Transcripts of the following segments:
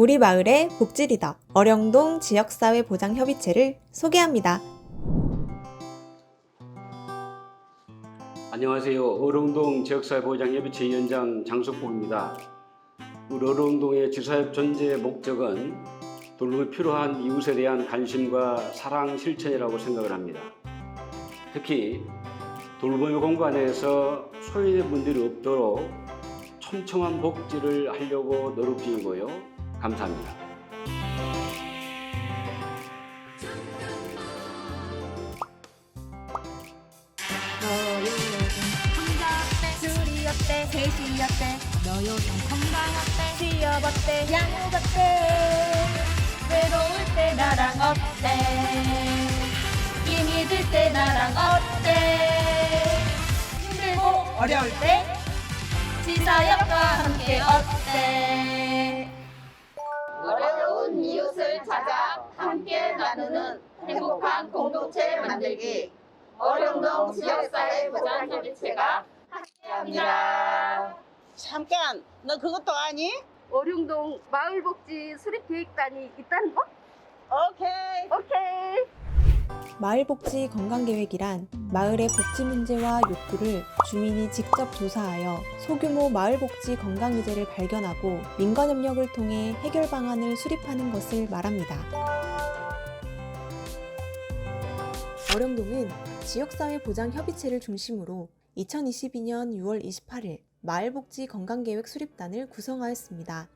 우리 마을의 복지 리더 어령동 지역사회 보장 협의체를 소개합니다. 안녕하세요. 어롱동 지역사회 보장 협의체 위원장 장석국입니다. 우리 어롱동의 지사협 존재의 목적은 돌봄이 필요한 이웃에 대한 관심과 사랑 실천이라고 생각을 합니다. 특히 돌봄의 공간에서 소외된 분들이 없도록 촘촘한 복지를 하려고 노력 중이고요. 감사합니다. 때 나랑 어때? 힘들고 어려울 때 지사역과 함께 어때? 함께 나누는 행복한 공동체 만들기 어령동 지역사회 보장협의체가 함께합니다. 잠깐, 너 그것도 아니? 어룡동 마을복지 수립계획단이 있다는 거? 오케이. 오케이. 마을복지 건강계획이란 마을의 복지 문제와 욕구를 주민이 직접 조사하여 소규모 마을복지 건강의제를 발견하고 민간협력을 통해 해결 방안을 수립하는 것을 말합니다. 어령동은 지역사회 보장 협의체를 중심으로 2022년 6월 28일 마을복지 건강계획 수립단을 구성하였습니다.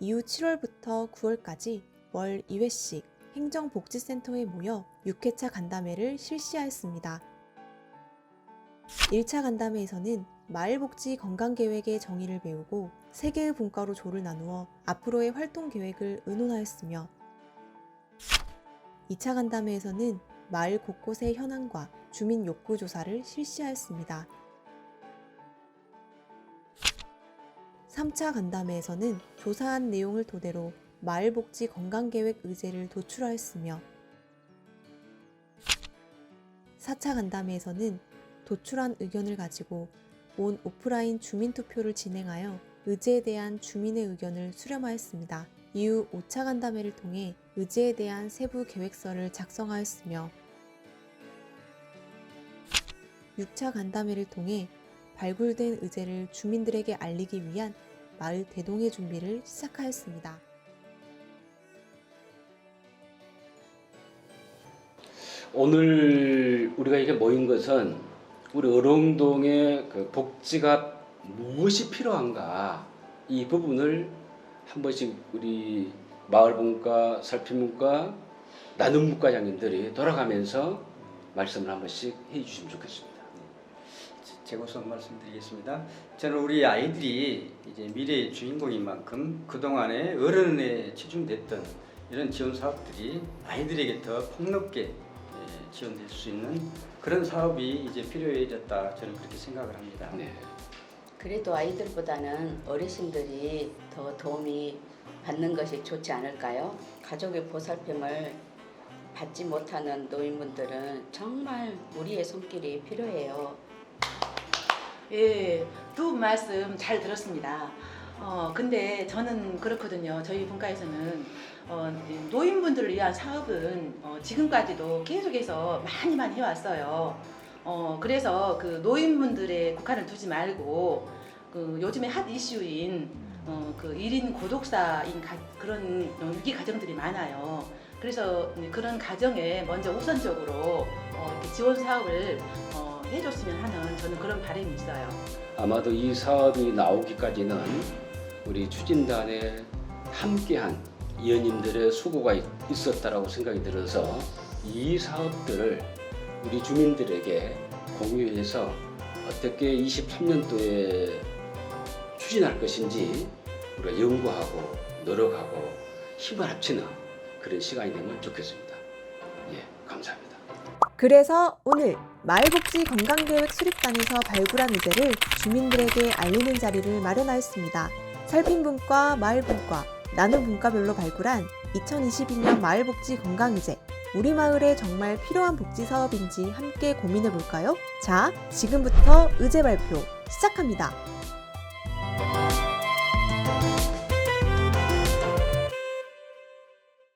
이후 7월부터 9월까지 월 2회씩 행정복지센터에 모여 6회차 간담회를 실시하였습니다. 1차 간담회에서는 마을복지 건강계획의 정의를 배우고 3개의 분과로 조를 나누어 앞으로의 활동 계획을 의논하였으며 2차 간담회에서는 마을 곳곳의 현황과 주민 욕구 조사를 실시하였습니다. 3차 간담회에서는 조사한 내용을 토대로 마을 복지 건강 계획 의제를 도출하였으며 4차 간담회에서는 도출한 의견을 가지고 온 오프라인 주민 투표를 진행하여 의제에 대한 주민의 의견을 수렴하였습니다. 이후 5차 간담회를 통해 의제에 대한 세부 계획서를 작성하였으며 6차 간담회를 통해 발굴된 의제를 주민들에게 알리기 위한 마을 대동회 준비를 시작하였습니다. 오늘 우리가 이렇게 모인 것은 우리 어롱동의 그 복지가 무엇이 필요한가 이 부분을 한 번씩 우리 마을분과 살피문과 나눔문과 장님들이 돌아가면서 말씀을 한 번씩 해주시면 좋겠습니다. 제고선 말씀드리겠습니다. 저는 우리 아이들이 이제 미래의 주인공인 만큼 그동안에 어른에 치중됐던 이런 지원 사업들이 아이들에게 더 폭넓게 예, 지원될 수 있는 그런 사업이 이제 필요해졌다 저는 그렇게 생각을 합니다. 네. 그래도 아이들보다는 어르신들이 더 도움이 받는 것이 좋지 않을까요? 가족의 보살핌을 받지 못하는 노인분들은 정말 우리의 손길이 필요해요. 예, 두분 말씀 잘 들었습니다. 어, 근데 저는 그렇거든요. 저희 분과에서는 어, 이 노인분들을 위한 사업은 어, 지금까지도 계속해서 많이 많이 해왔어요. 어, 그래서 그 노인분들의 국한을 두지 말고 그 요즘에 핫 이슈인 어, 그 1인 고독사인 가- 그런 위기 가정들이 많아요. 그래서 그런 가정에 먼저 우선적으로 어, 지원 사업을 어, 해줬으면 하는 저는 그런 바람이 있어요. 아마도 이 사업이 나오기까지는 우리 추진단에 함께한 위원님들의 수고가 있- 있었다라고 생각이 들어서 이 사업들을 우리 주민들에게 공유해서 어떻게 23년도에 추진할 것인지 우리가 연구하고 노력하고 힘을 합치는 그런 시간이 되면 좋겠습니다. 예, 감사합니다. 그래서 오늘 마을복지 건강계획 수립단에서 발굴한 의제를 주민들에게 알리는 자리를 마련하였습니다. 살핀분과 마을분과 나눔 분과별로 발굴한 2022년 마을복지 건강의제 우리 마을에 정말 필요한 복지 사업인지 함께 고민해 볼까요? 자, 지금부터 의제 발표 시작합니다.